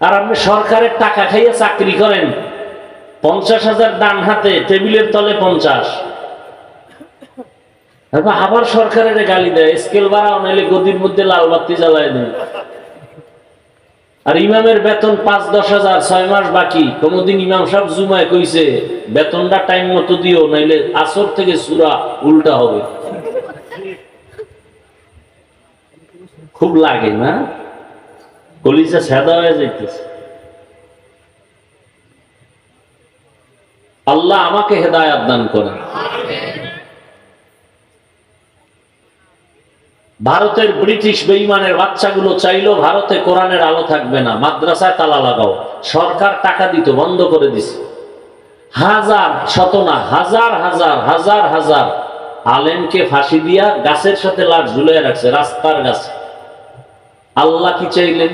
আর আপনি সরকারের টাকা খাইয়ে চাকরি করেন, পঞ্চাশ হাজার ডান হাতে, টেবিলের তলে পঞ্চাশ। আবার সরকারের গালি দেয়, স্কেল বাড়াও, নাইলে গদির মধ্যে লাল বাতি জ্বালায় দেয় আর ইমামের বেতন পাঁচ, দশ হাজার, ছয় মাস বাকি। কোনদিন ইমাম সাহেব জুমায় কইছে, বেতনটা টাইম মতো দিও, নাইলে আসর থেকে সুরা উল্টা হবে। খুব লাগে না? কলিজা সাদা হয়ে যাইতেছে। আল্লাহ আমাকে হেদায়াত দান করেন। ভারতের ব্রিটিশ বেইমানের বাচ্চাগুলো চাইলো ভারতে কোরআনের আলো থাকবে না, মাদ্রাসায় তালা লাগাও, সরকার টাকা দিত বন্ধ করে দিছে। হাজার, শত না, হাজার হাজার হাজার হাজার আলেমকে ফাঁসি দিয়া গাছের সাথে লাট ঝুলিয়ে রাখছে, রাস্তার গাছে। আল্লাহ কি চাইলেন?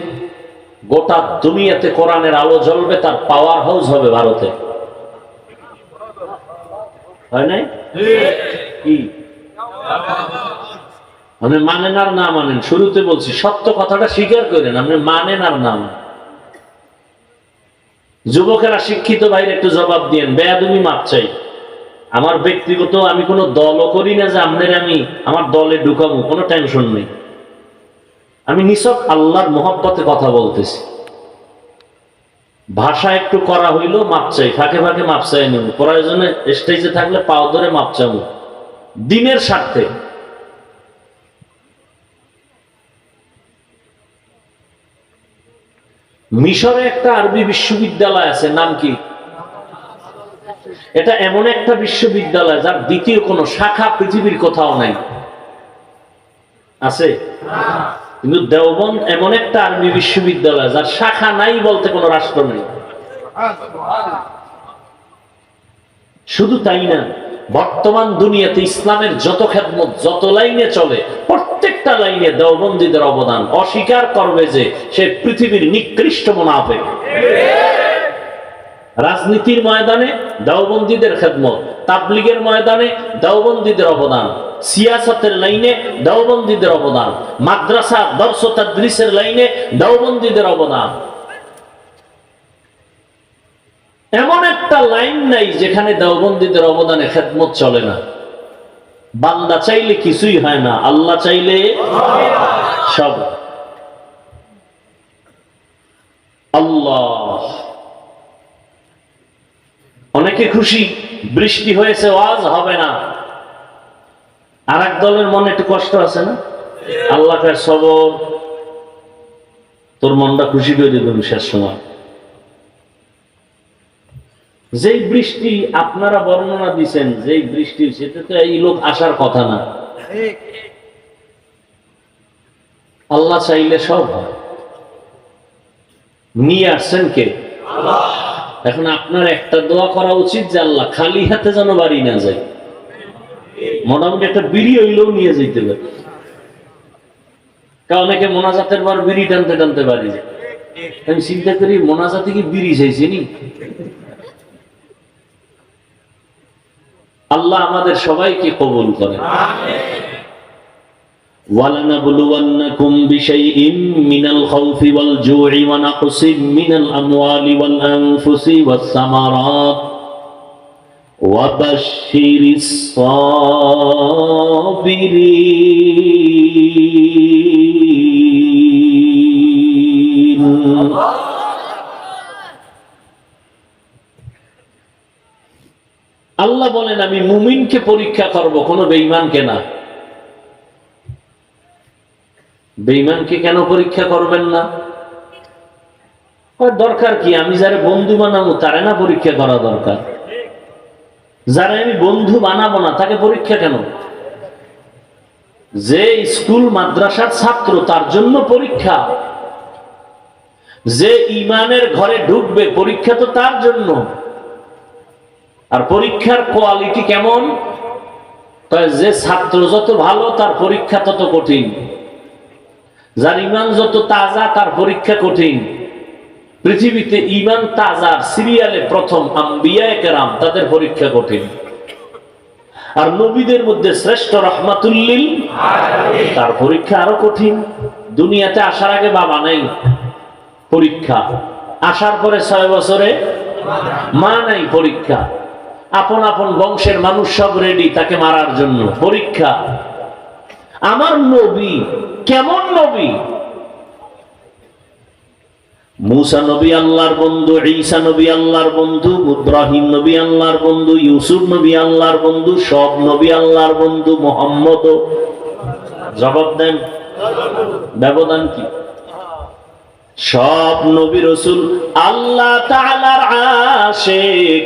গোটা দুনিয়াতে কোরআনের আলো জ্বলবে, তার পাওয়ার হাউস হবে ভারতে। আপনি মানেন আর না মানেন? শুরুতে বলছি, সত্য কথাটা স্বীকার করেন, আপনি মানেন আর না যুবকেরা শিক্ষিত ভাইয়ের একটু জবাব দিয়েন, বেয়াদুমি মাপ চাই। আমার ব্যক্তিগত আমি কোনো দলও করি না যে আপনার আমি আমার দলে ঢুকাবো, কোনো টেনশন নেই। আমি নিছক আল্লাহর মহব্বতে কথা বলতেছি। ভাষা একটু করা হইল মাপ চাই, ফাঁকে ফাঁকে মাপ চাই নেব প্রয়োজনে স্টেজে থাকলে পাও ধরে মাপ চাবো। দিনের স্বার্থে। মিশরে একটা আরবি বিশ্ববিদ্যালয় আছে, নাম কি? এটা এমন একটা বিশ্ববিদ্যালয় যার দ্বিতীয় কোনো শাখা পৃথিবীর কোথাও নাই। আছে? কিন্তু দেওবন্দ এমন একটা আরবি বিশ্ববিদ্যালয়, যার শাখা নাই বলতে কোনো রাষ্ট্র নেই। শুধু তাই না, বর্তমান দুনিয়াতে ইসলামের যত খেদমত, যত লাইনে চলে, প্রত্যেকটা লাইনে দেওবন্দীদের অবদান অস্বীকার করবে যে সে পৃথিবীর নিকৃষ্ট মুনাফেক। রাজনীতির ময়দানে দেওবন্দীদের খেদমত তাবলিগের ময়দানে দেওবন্দীদের অবদান, সিয়াসতের লাইনে দেওবন্দীদের অবদান, মাদ্রাসা দর্শ তাদ্রিসের লাইনে দেওবন্দীদের অবদান। এমন একটা লাইন নাই যেখানে দেওবন্দীদের অবদানে খেদমত চলে না। বান্দা চাইলে কিছুই হয় না, আল্লাহ চাইলে সব। আল্লাহ। অনেকে খুশি, বৃষ্টি হয়েছে, ওয়াজ হবে না। আর এক দলের মনে একটু কষ্ট আছে না? আল্লাহ সবর, তোর মনটা খুশি করে দেবেন শেষ সময়। যেই বৃষ্টি আপনারা বর্ণনা দিছেন, যেই বৃষ্টি, সেটা তো এই লোক আসার কথা না। আল্লাহ চাইলে সব হয়। নিয়ে আসছেন কে? এখন আপনার একটা দোয়া করা উচিত যে আল্লাহ খালি হাতে যেন বাড়ি না যায়। মোটামুটি একটা বিড়ি হইলেও নিয়ে যেতে পারে। কারণ অনেকে মোনাজাতের পর বিড়ি টানতে টানতে বাড়ি যায়। আমি চিন্তা করি, মোনাজাতে কি বিড়ি চাইছি নি? আল্লাহ আমাদের সবাইকে কবুল করেন। ولنبلونكم بشيء من الخوف والجوع ونقص من الأموال والأنفس والثمرات وبشر الصابرين আল্লাহ বলেন আমি মুমিনকে পরীক্ষা করব কোনো বেঈমানকে না বেঈমানকে কেন পরীক্ষা করবেন না? দরকার কি? আমি যারা বন্ধু বানাবো, তারে না পরীক্ষা করা দরকার। যারা আমি বন্ধু বানাবো না, তাকে পরীক্ষা কেন? যে স্কুল, মাদ্রাসার ছাত্র, তার জন্য পরীক্ষা। যে ইমানের ঘরে ঢুকবে, পরীক্ষা তো তার জন্য। আর পরীক্ষার কোয়ালিটি কেমন? যে ছাত্র যত ভালো, তার পরীক্ষা তত কঠিন। যার ইমান যত তাজা, তার পরীক্ষা কঠিন। পৃথিবীতে ইমান তাজার সিরিয়ালে প্রথম আম্বিয়া কেরাম, তাদের পরীক্ষা কঠিন। আর নবীদের মধ্যে শ্রেষ্ঠ রহমাতুল্লিল তার পরীক্ষা আরও কঠিন। দুনিয়াতে আসার আগে বাবা নাই। পরীক্ষা। আসার পরে ছয় বছরে মা নাই পরীক্ষা। আপন আপন বংশের মানুষ সব রেডি তাকে মারার জন্য। পরীক্ষা। আমার নবী কেমন নবী? মুসা নবী আল্লাহর বন্ধু, ঈসা নবী আল্লাহর বন্ধু, ইব্রাহিম নবী আল্লাহর বন্ধু, ইউসুফ নবী আল্লাহর বন্ধু, সব নবী আল্লাহর বন্ধু, মোহাম্মদ জবাব দেন। ব্যবধান কি? সব নবী রসুল আল্লাহ তাআলার আশিক।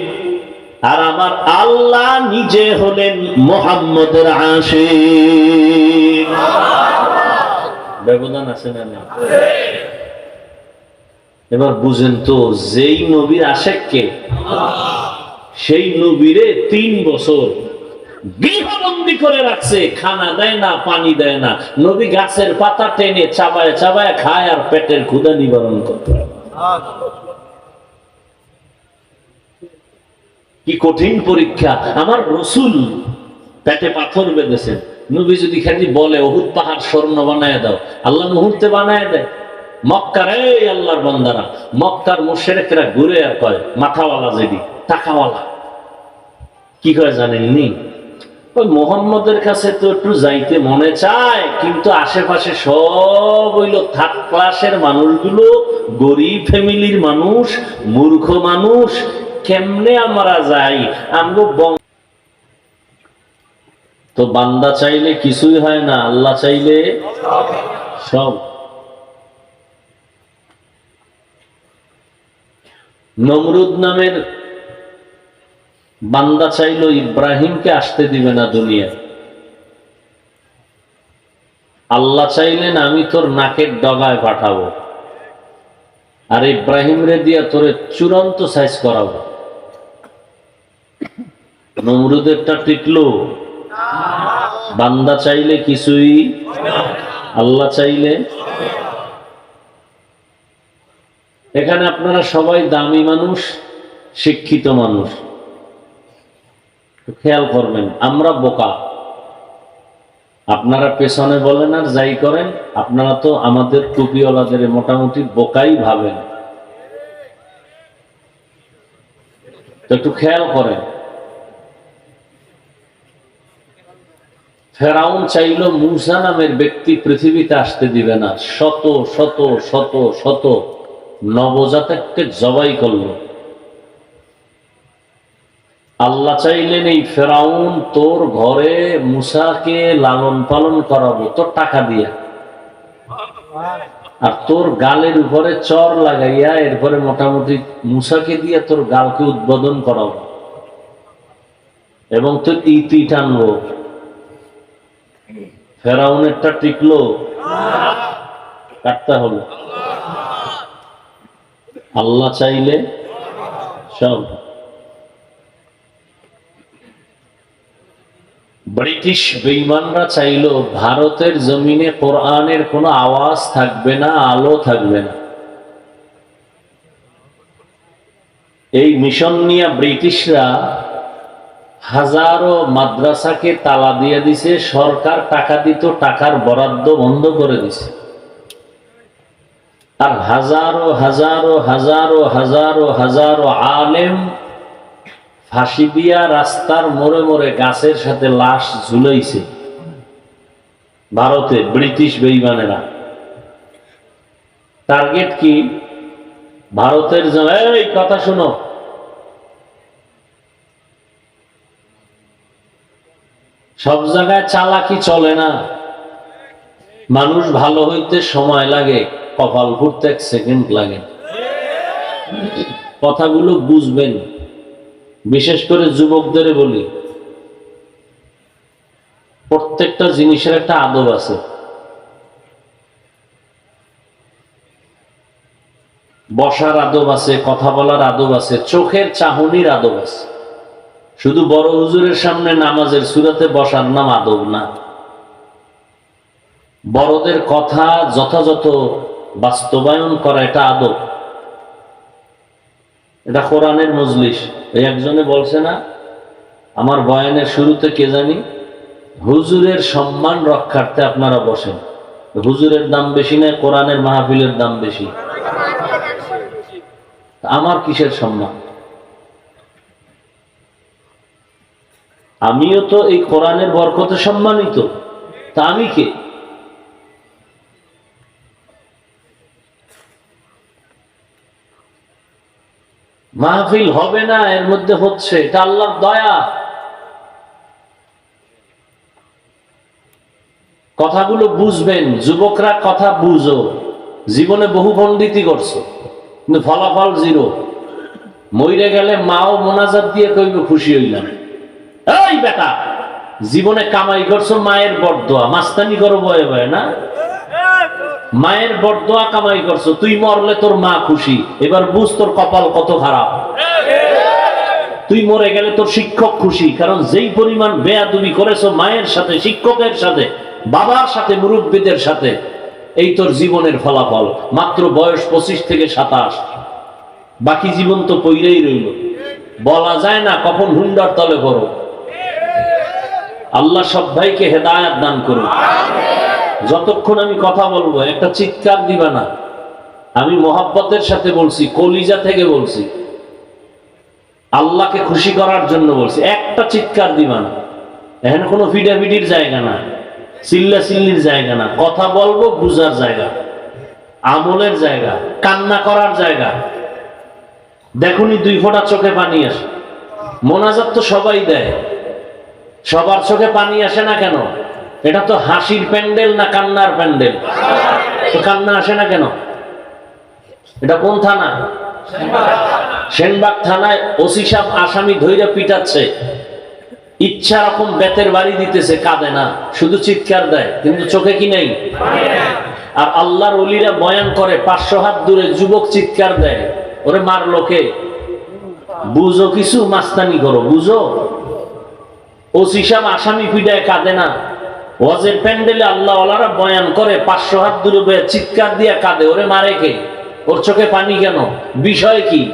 আর আমার আল্লাহ নিজে হলেন মোহাম্মদের আশিক। ব্যবধান আছে না এবার বুঝেন তো, যেই নবীর আশেককে, সেই নবীরে তিন বছর গৃহবন্দী করে রাখছে, খানা দেয় না, পানি দেয় না। নবী গাছের পাতা টেনে চাবায় চাবায় খায় আর পেটের ক্ষুদা নিবারণ করতে কি কঠিন পরীক্ষা। আমার রসুল পেটে পাথর বেঁধেছেন। নবী যদি খালি বলে অহুত পাহাড় স্বর্ণ বানায় দাও। আল্লাহ মুহূর্তে বানায় দেয়। মক্কার এই আল্লাহর বন্দারা, মক্কার মোশেরেকরা ঘুরে আর কয়, মাথাওয়ালা যেদি, টাকাওয়ালা। কি কয় জানেননি? ওই মোহাম্মদের কাছে তো একটু যাইতে মনে চায়, কিন্তু আশেপাশে সব হইল থার্ড ক্লাসের মানুষগুলো, গরিব ফ্যামিলির মানুষ, মূর্খ মানুষ, কেমনে আমরা যাই? আমগো বং তো বান্দা চাইলে কিছুই হয় না, আল্লাহ চাইলে সব। নমরুদ নামের বান্দা চাইলো ইব্রাহিমকে আসতে দিবে না দুনিয়ায়। আল্লাহ চাইলেন আমি তোর নাকের ডগায় পাঠাবো। আর ইব্রাহিম রে দিয়া তোরে চূড়ান্ত সাইজ করাবো। নমরুদেরটা টিকলো। বান্দা চাইলে কিছুই আল্লাহ চাইলে। এখানে আপনারা সবাই দামি মানুষ, শিক্ষিত মানুষ। খেয়াল করবেন, আমরা বোকা। আপনারা পেছনে বলেন আর যাই করেন, আপনারা তো আমাদের টুপিওয়ালাদের মোটামুটি বোকাই ভাবেন। তো একটু খেয়াল করেন। ফেরাউন চাইল মুসা নামের ব্যক্তি পৃথিবীতে আসতে দিবে না। শত শত শত শত নবজাতককে জবাই করল। আল্লাহ চাইলেন এই ফেরাউন তোর ঘরে মুসাকে লালন পালন করাবো, তোর টাকা দিয়া। আর তোর গালের উপরে চর লাগাইয়া এরপরে মোটামুটি মুসাকে দিয়ে তোর গালকে উদ্বোধন করাবো। এবং তোর ইতি টানবো। ফেরাউনেরটা টিকলো। কাটতে হবে। আল্লাহ চাইলে সব। ব্রিটিশ বেইমানরা চাইল ভারতের জমিনে কোরআনের কোনো আওয়াজ থাকবে না, আলো থাকবে না। এই মিশন নিয়ে ব্রিটিশরা হাজারো মাদ্রাসাকে তালা দিয়ে দিছে, সরকার টাকা দিত, টাকার বরাদ্দ বন্ধ করে দিছে। আর হাজারো হাজারো হাজারো হাজারো হাজারো আলেম ফাঁসি দিয়া রাস্তার মোড়ে মোড়ে গাছের সাথে লাশ ঝুলাইছে। ভারতে ব্রিটিশ বেইমানেরা। টার্গেট কি? ভারতের জ- এই, কথা শুনো। সব জায়গায় চালাকি চলে না। মানুষ ভালো হইতে সময় লাগে, কপাল ঘুরতে এক সেকেন্ড লাগে। কথাগুলো বুঝবেন। বিশেষ করে যুবকদের বলি। প্রত্যেকটা জিনিসের একটা আদব আছে। বসার আদব আছে, কথা বলার আদব আছে, চোখের চাহনির আদব আছে। শুধু বড় হুজুরের সামনে নামাজের সুরাতে বসার নাম আদব না। বড়দের কথা যথাযথ বাস্তবায়ন করা এটা আদব। এটা কোরআনের মজলিস। এই একজনে বলছে না আমার বয়ানের শুরুতে কে জানি হুজুরের সম্মান রক্ষার্থে আপনারা বসেন। হুজুরের দাম বেশি না কোরআনের মাহফিলের দাম বেশি। আমার কিসের সম্মান? আমিও তো এই কোরআনের বরকতে সম্মানিত। তা আমি কে? মাহফিল হবে না, এর মধ্যে হচ্ছে, এটা আল্লাহর দয়া। কথাগুলো বুঝবেন, যুবকরা কথা বুঝো। জীবনে বহু পণ্ডিতই করছ, কিন্তু ফলাফল জিরো। মইরে গেলে মাও মোনাজাত দিয়ে কইবে, খুশি হইলাম। এই বেটা, জীবনে কামাই করছ, মায়ের বরদোয়া। মাস্তানি করো বয়ে বয়ে না? মায়ের বরদোয়া কামাই করছ, তুই মরলে তোর মা খুশি। এবার বুঝ তোর কপাল কত খারাপ। তুই মরে গেলে তোর শিক্ষক খুশি, কারণ যেই পরিমাণ বেয়াদুবি করেছ মায়ের সাথে, শিক্ষকের সাথে, বাবার সাথে, মুরব্বীদের সাথে, এই তোর জীবনের ফলাফল। মাত্র বয়স পঁচিশ থেকে সাতাশ। বাকি জীবন তো পইরেই রইল। বলা যায় না, কখন হুন্ডার তলে করো আল্লাহ সব ভাইকে হেদায়াত দান করুন। যতক্ষণ আমি কথা বলব, একটা চিৎকার দিবা না। আমি মোহাব্বতের সাথে বলছি, কলিজা থেকে বলছি। আল্লাহকে খুশি করার জন্য বলছি, একটা চিৎকার দিবা না। এখানে কোনো ফিডাফিডির জায়গা না চিল্লা চিল্লির জায়গা না। কথা বলব, বুঝার জায়গা। আমলের জায়গা, কান্না করার জায়গা। দেখুনি দুই ফোঁটা চোখে পানি আসে। মোনাজাত তো সবাই দেয়। সবার চোখে পানি আসে না কেন? এটা তো হাসির প্যান্ডেল না কান্নার প্যান্ডেল? তো কান্না আসে না কেন? এটা কোন থানা? সেনবাগ থানায় ওসি সাহেব আসামি ধৈর্য পিটাচ্ছে। ইচ্ছা রকম বেতের বাড়ি দিতেছে, কাঁদে না। শুধু চিৎকার দেয়, কিন্তু চোখে কি নেই? আর আল্লাহর অলিরা বয়ান করে, পাঁচশো হাত দূরে যুবক চিৎকার দেয়। ওরে মার লোকে বুঝো কিছু, মাস্তানি করো, বুঝো? ওসি সাহেব আসামি পিডায় কাঁদে না। ওয়াজের প্যান্ডেলে আল্লাহ বয়ান করে, পাঁচশো হাত দূরে চিৎকার দিয়ে কাঁদে, ওরে মারে কে? ওর চোখে পানি কেন? বিষয় কি?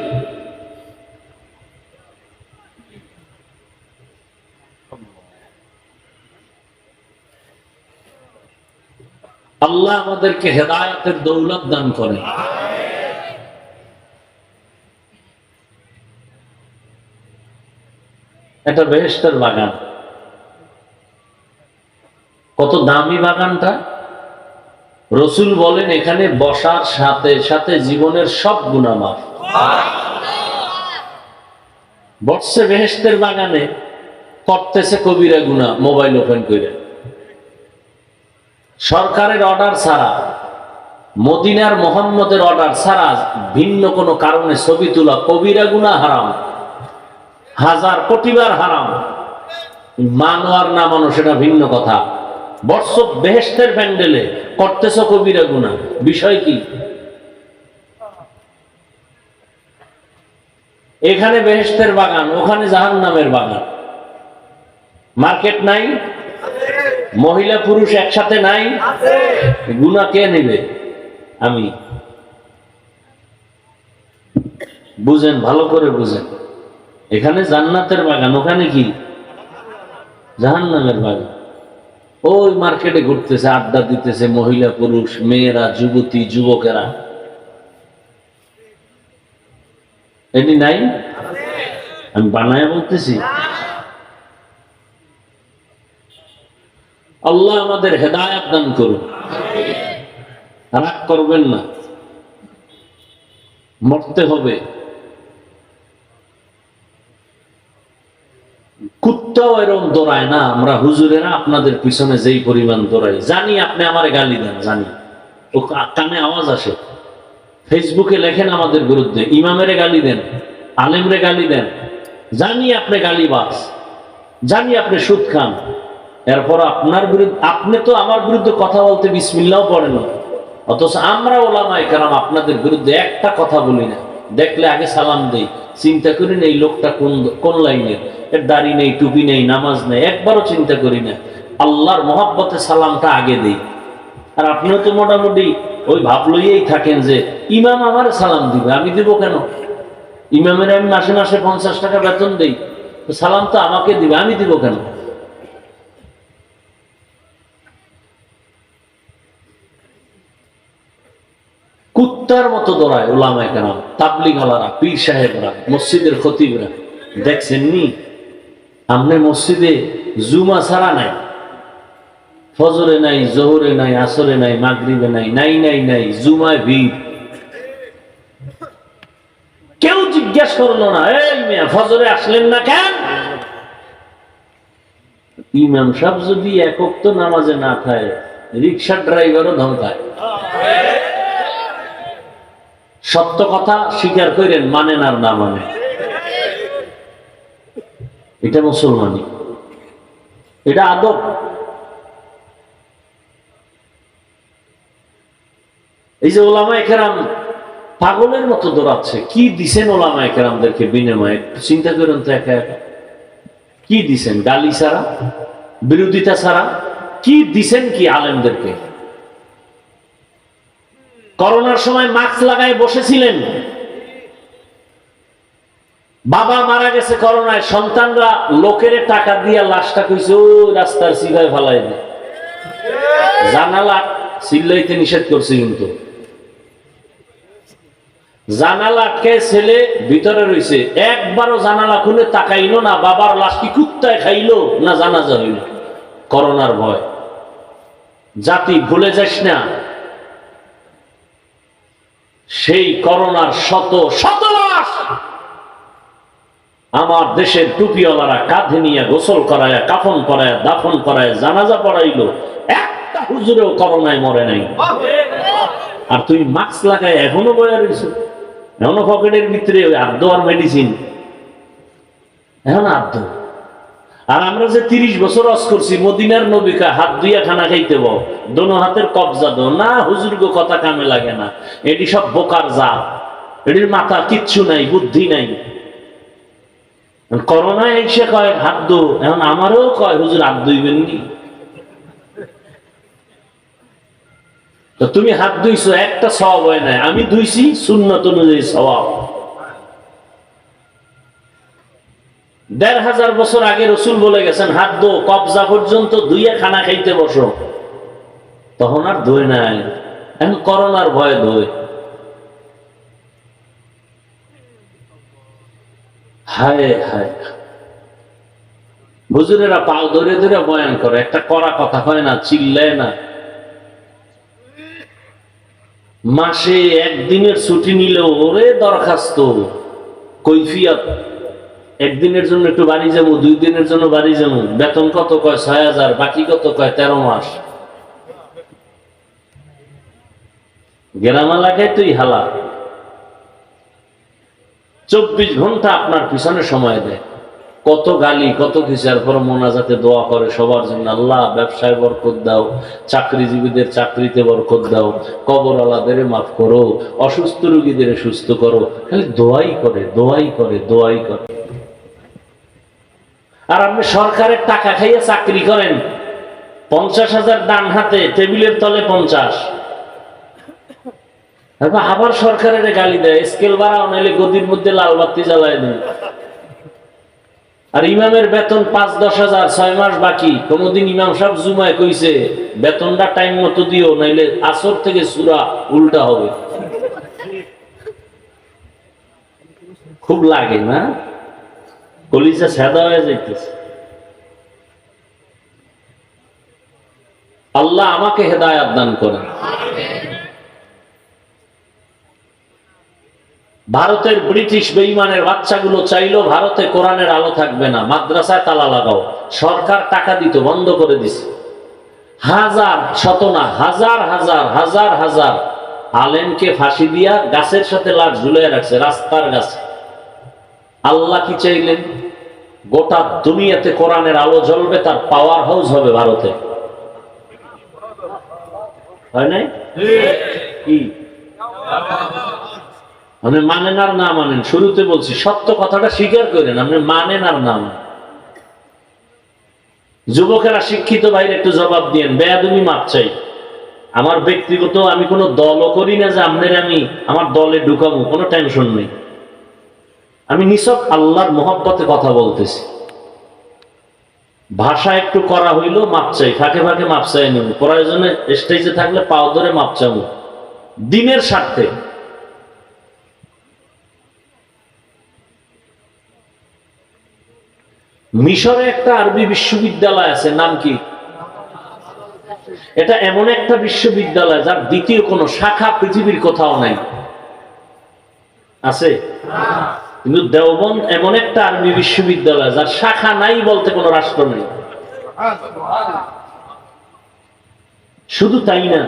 আল্লাহ আমাদেরকে হেদায়তের দৌলত দান করে। এটা বেহেস্টের বাগান। কত দামি বাগানটা? রসুল বলেন, এখানে বসার সাথে সাথে জীবনের সব গুণা মাফ বসছে বেহেস্তের বাগানে করতেছে কবিরা গুণা মোবাইল ওপেন করে সরকারের অর্ডার ছাড়া, মদিনার মোহাম্মদের অর্ডার ছাড়া ভিন্ন কোনো কারণে ছবি তোলা কবিরা গুণা হারাম। হাজার কোটিবার হারাম। মানো আর না মানো সেটা ভিন্ন কথা। বর্ষ বেহেস্তের প্যান্ডেলে করতেছ কবিরা গুণা বিষয় কি? এখানে বেহেস্তের বাগান, ওখানে জাহান নামের বাগান। মার্কেট নাই? মহিলা পুরুষ একসাথে নাই? গুণা কে নেবে? আমি। বুঝেন, ভালো করে বুঝেন। এখানে জান্নাতের বাগান, ওখানে কি? জাহান্নামের বাগান। ওই মার্কেটে ঘুরতেছে, আড্ডা দিতেছে, মহিলা, পুরুষ, মেয়েরা, যুবতী, যুবকেরা। এটি নাই? আমি বানায় বলতেছি। আল্লাহ আমাদের হেদায়াত দান করুন। রাগ করবেন না। মরতে হবে। কুত্তাও এরকম দৌড়ায় না, আমরা হুজুরেরা আপনাদের পিছনে যেই পরিমাণ দৌড়াই, জানি আপনি আমার গালি দেন, জানি। ও কানে আওয়াজ আসে। ফেসবুকে লেখেন আমাদের বিরুদ্ধে, ইমামেরে গালি দেন, আলেমরে গালি দেন, জানি আপনি গালিবাজ, জানি আপনি সুদ খান। এরপর আপনার বিরুদ্ধে, আপনি তো আমার বিরুদ্ধে কথা বলতে বিসমিল্লাও পড়েন না। অথচ আমরা ওলামাই কারণ আপনাদের বিরুদ্ধে একটা কথা বলি না। দেখলে আগে সালাম দেই, চিন্তা করি না এই লোকটা কোন কোন লাইনের? এর দাড়ি নেই, টুপি নেই, নামাজ নেই, একবারও চিন্তা করি না। আল্লাহর মহাব্বতে সালামটা আগে দেই। আর আপনিও তো মোটামুটি ওই ভাব লইয়েই থাকেন যে, ইমাম আমার সালাম দিবে, আমি দিব কেন? ইমামের আমি মাসে মাসে পঞ্চাশ টাকা বেতন দেই সালাম তো আমাকে দিবে, আমি দিব কেন? কুত্তার মতো দৌড়ায় ওলামায় কেন তাবলিগালারা পীর সাহেবরা, মসজিদের খতিবরা। দেখছেন নি আমনে মসজিদে জুমা ছাড়া নাই। ফজরে নাই, জোহরে নাই, আসরে নাই, মাগরিবে নাই নাই নাই নাই, জুমায় ভিড়। কেউ জিজ্ঞেস করল না, এই মিয়া, ফজরে আসলেন না কেন? ইমাম সাহেব যদি একক তো নামাজে না খায় রিক্সার ড্রাইভারও ধমকায়। সত্য কথা স্বীকার করেন, মানেন আর না মানে এটা মুসলমানি। এটা আদব। এই যে ওলামা একেরাম পাগলের মতো দৌড়াচ্ছে, কি দিছেন ওলামা একেরামদেরকে বিনিময়ে? চিন্তা করেন তো একা একা। কি দিছেন? গালি ছাড়া? বিরোধিতা ছাড়া? কি দিছেন কি আলেমদেরকে? করোনার সময় মাস্ক লাগায় বসেছিলেন। বাবা মারা গেছে করোনায়, সন্তানরা লোকের টাকা দিয়া লাশটা কইছে রাস্তার সিগায় ফালাই দে। জানালা সিল্লাইতে নিষেধ করছে কিন্তু। জানালা ছেলে ভিতরে রইছে। একবারও জানালা খুলে তাকাইলো না, বাবার লাশ কি কুত্তায় খাইলো না জানাজা হইল? করোনার ভয়। জাতি ভুলে যাস না। সেই করোনার শত শত লাশ আমার দেশের টুপিওয়ালারা কাঁধে নিয়ে গোসল করায়, কাফন করায়, দাফন করায়, জানাজা পড়াইলো। একটা হুজুরেও করোনায় মরে নাই। আর তুই মাস্ক লাগায় এখনও বয়া রয়েছ এখনও পকেটের ভিতরে ওই আদ্য আর মেডিসিন এখন আদ্য আর আমরা যে তিরিশ বছর অস করছি, মদিনার নবিকা হাত দুইয়া খানা খাইতে বল। দোনো হাতের কবজা দো না, হুজুর গো, কথা কামে লাগে না। এটি সব বোকার যা এটির মাথা কিচ্ছু নাই, বুদ্ধি নাই। করোনা এসে কয়, হাত দো। এখন আমারও কয়, হুজুর, হাত দুইবেন তো তুমি হাত ধুইছো, একটা সব হয় নাই। আমি ধুইছি শূন্যত অনুযায়ী স্বভাব দেড় হাজার বছর আগে রসুল বলে গেছেন, হাত দো, কবজা পর্যন্ত ধুইয়া খানা খাইতে বসো। তখন আর ধুই নাই। এখন করোনার ভয়ে ধুই। হায় হায়। হুজুরেরা পাও ধরে ধরে বয়ান করে, একটা কড়া কথা হয় না, চিল্লায় না। মাসে একদিনের ছুটি নিলে ওরে দরখাস্ত, কৈফিয়ত। একদিনের জন্য একটু বাড়ি যাব, দুই দিনের জন্য বাড়ি যাব। বেতন কত কয়? ছয় হাজার, বাকি কত কয়? তেরো মাস। গ্রাম এলাকায় তুই হালা চব্বিশ ঘণ্টা আপনার পিছনে সময় দেয়। কত গালি, কত কিছু, এরপর মোনাজাতে দোয়া করে সবার জন্য, আল্লাহ ব্যবসায় বরকত দাও, চাকরিজীবীদের চাকরিতে বরকত দাও কবর আলাদের মাফ করো, অসুস্থ রোগীদের সুস্থ করো, খালি দোয়াই করে দোয়াই করে দোয়াই করে। আর আপনি সরকারের টাকা খাইয়ে চাকরি করেন, পঞ্চাশ হাজার ডান হাতে, টেবিলের তলে পঞ্চাশ। তারপর আবার সরকারের গালি দেয়, স্কেল বাড়াও, নাইলে গদির মধ্যে লাল বাতি জ্বালায় দেয়। আর ইমামের বেতন পাঁচ, দশ হাজার, ছয় মাস বাকি। কোনদিন ইমাম সাহেব জুমায় কইছে, বেতনটা টাইম মতো দিও, নাইলে আসর থেকে সুরা উল্টা হবে। খুব লাগে না? কলিজা সাদা হয়ে যাইতেছে। আল্লাহ আমাকে হেদায়াত দান করেন। ভারতের ব্রিটিশ বেইমানের বাচ্চাগুলো চাইলো ভারতে কোরআনের আলো থাকবে না মাদ্রাসায় তালা লাগাও। সরকার টাকা দিত বন্ধ করে দিছে। হাজার শত না হাজার হাজার হাজার হাজার আলেমকে ফাঁসি দিয়া গাছের সাথে লাশ ঝুলিয়ে রাখছে রাস্তার গাছে। আল্লাহ কি চাইলেন? গোটা দুনিয়াতে কোরআনের আলো জ্বলবে তার পাওয়ার হাউস হবে ভারতে। হয় নাই? কি? আপনি মানেন আর না মানেন, শুরুতে বলছি, সত্য কথাটা স্বীকার করেন, আপনি মানেন আর না মানেন। যুবকেরা শিক্ষিত ভাইয়ের একটু জবাব দিয়েন, বেয়াদুমি মাপ চাই। আমার ব্যক্তিগত আমি কোনো দলও করি না যে আপনার আমি আমার দলে ঢুকাবো, কোনো টেনশন নেই। আমি নিছক আল্লাহর মোহাব্বতে কথা বলতেছি। ভাষা একটু করা হইল মাপ চাই, ফাঁকে ফাঁকে মাপ চাই নেব। প্রয়োজনে স্টেজে থাকলে পাও ধরে মাপ চাবো। দিনের স্বার্থে। মিশরে একটা আরবি বিশ্ববিদ্যালয় আছে নাম কি? এটা এমন একটা বিশ্ববিদ্যালয় যার দ্বিতীয় কোনো শাখা পৃথিবীর কোথাও নাই। আছে? কিন্তু দেওবন্দ এমন একটা আরবি বিশ্ববিদ্যালয় যার শাখা নাই বলতে কোনো রাষ্ট্র নেই। শুধু তাই না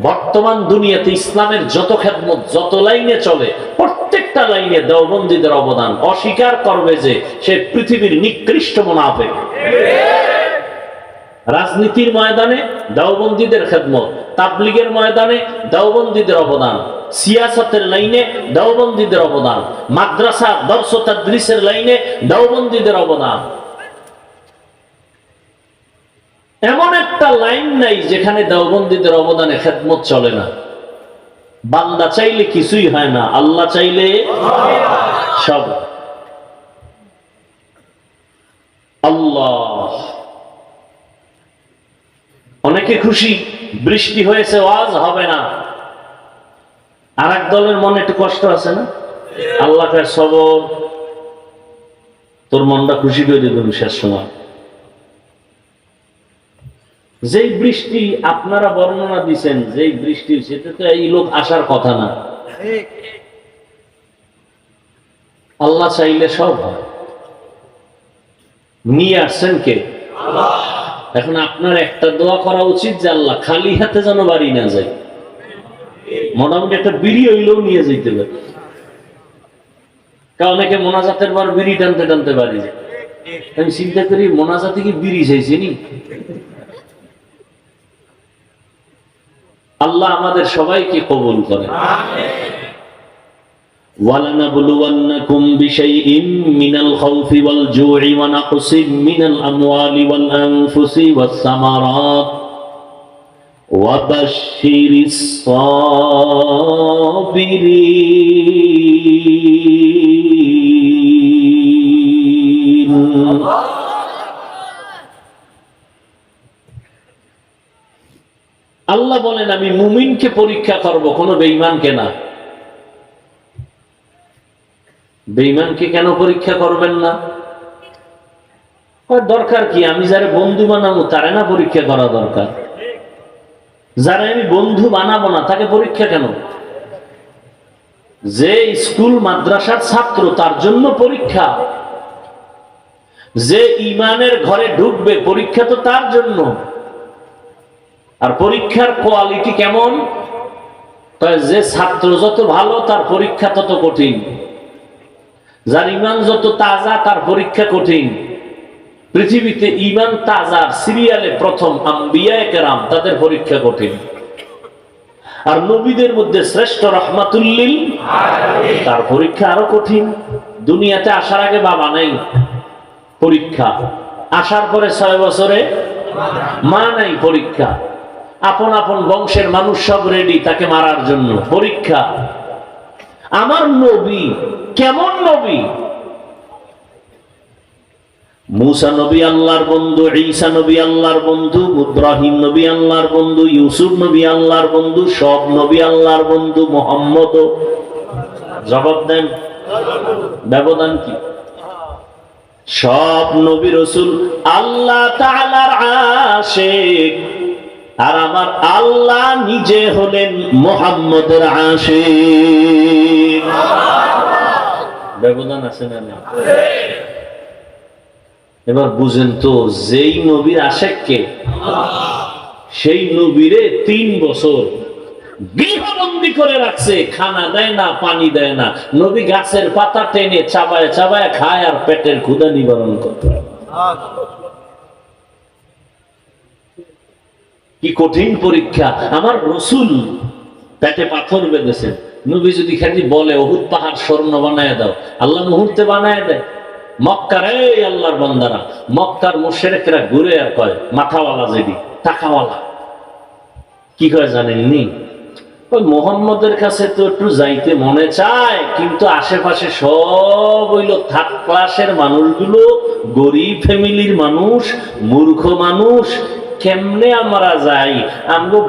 বর্তমান দুনিয়াতে ইসলামের যত খেদমত, যত লাইনে চলে, প্রত্যেকটা লাইনে দেওবন্দীদের অবদান অস্বীকার করবে যে সে পৃথিবীর নিকৃষ্ট মুনাফে রাজনীতির ময়দানে দেওবন্দীদের খেদমত, তাবলিগের ময়দানে দেওবন্দীদের অবদান, সিয়াসতের লাইনে দেওবন্দীদের অবদান, মাদ্রাসা দর্শ তাদ্রিসের লাইনে দেওবন্দীদের অবদান। এমন একটা লাইন নাই যেখানে দেওবন্দীদের অবদানে খেদমত চলে না। বান্দা চাইলে কিছুই হয় না, আল্লাহ চাইলে সব। আল্লাহ। অনেকে খুশি, বৃষ্টি হয়েছে, ওয়াজ হবে না। আর এক দলের মনে একটু কষ্ট আছে না? আল্লাহ সবর, তোর মনটা খুশি করে দেবেন শেষ সময়। যেই বৃষ্টি আপনারা বর্ণনা দিছেন যেই বৃষ্টি সেটা তো এই লোক আসার কথা না। আল্লাহ চাইলে সব হয়। নিয়ে আসছেন কে? এখন আপনার একটা দোয়া করা উচিত যে আল্লাহ খালি হাতে যেন বাড়ি না যায়। মোটামুটি একটা বিড়ি হইলেও নিয়ে যেতে পারে। কা অনেকে মোনাজাতের পর বিড়ি টানতে টানতে বাড়ি যায়। আমি চিন্তা করি মোনাজাতে কি বিড়ি চাইছি নি? আল্লাহ আমাদের সবাইকে কবুল করে ولنبلونكم بشيء من الخوف والجوع ونقص من الأموال والأنفس والثمرات وبشر الصابرين আল্লাহ বলেন, আমি মুমিনকে পরীক্ষা করব, কোন বেঈমানকে না। বেঈমানকে কেন পরীক্ষা করবেন না? দরকার কি? আমি যারা বন্ধু বানাবো, তারে না পরীক্ষা করা দরকার। যারা আমি বন্ধু বানাবো না, তাকে পরীক্ষা কেন? যে স্কুল, মাদ্রাসার ছাত্র, তার জন্য পরীক্ষা। যে ইমানের ঘরে ঢুকবে, পরীক্ষা তো তার জন্য। আর পরীক্ষার কোয়ালিটি কেমন? যে ছাত্র যত ভালো, তার পরীক্ষা তত কঠিন। যার ইমান যত তাজা, তার পরীক্ষা কঠিন। পৃথিবীতে ইমান তাজার সিরিয়ালে প্রথম আম্বিয়া কেরাম, তাদের পরীক্ষা কঠিন। আর নবীদের মধ্যে শ্রেষ্ঠ রহমাতুল্লিল তার পরীক্ষা আরও কঠিন। দুনিয়াতে আসার আগে বাবা নাই। পরীক্ষা। আসার পরে ছয় বছরে মা নাই পরীক্ষা। আপন আপন বংশের মানুষ সব রেডি তাকে মারার জন্য। পরীক্ষা। আমার নবী, কেমন নবী? মুসা নবী আল্লাহর বন্ধু, ঈসা নবী আল্লাহর বন্ধু, ইব্রাহিম নবী আল্লাহর বন্ধু, ইউসুফ নবী আল্লাহর বন্ধু, সব নবী আল্লাহর বন্ধু, মোহাম্মদ। জবাব দেন। ব্যবধান কি? সব নবী রসুল আল্লাহ তাআলার আশিক। আর আমার আল্লাহ নিজে হলেন মোহাম্মদের আশিক। ব্যবধান আছে না এবার বুঝেন তো, যেই নবীর আশেককে, সেই নবীরে তিন বছর গৃহবন্দী করে রাখছে, খানা দেয় না, পানি দেয় না। নবী গাছের পাতা টেনে চাবায় চাবায় খায় আর পেটের ক্ষুদা নিবারণ করতে কি কঠিন পরীক্ষা। আমার রসুল পেটে পাথর বেঁধেছেন। নবী যদি খালি বলে, অহুদ পাহাড় স্বর্ণ বানায় দাও। আল্লাহ মুহূর্তে বানায় দেয়। মক্কার এই আল্লাহর বন্দারা, মক্কার মুশেরেকরা ঘুরে আর কয়, মাথাওয়ালা যেদি, টাকাওয়ালা। কি কয় জানেননি? ওই মোহাম্মদের কাছে তো একটু যাইতে মনে চায়, কিন্তু আশেপাশে সব হইল থার্ড ক্লাসের মানুষগুলো, গরিব ফ্যামিলির মানুষ, মূর্খ মানুষ কেমনে আমরা যাই? আমগো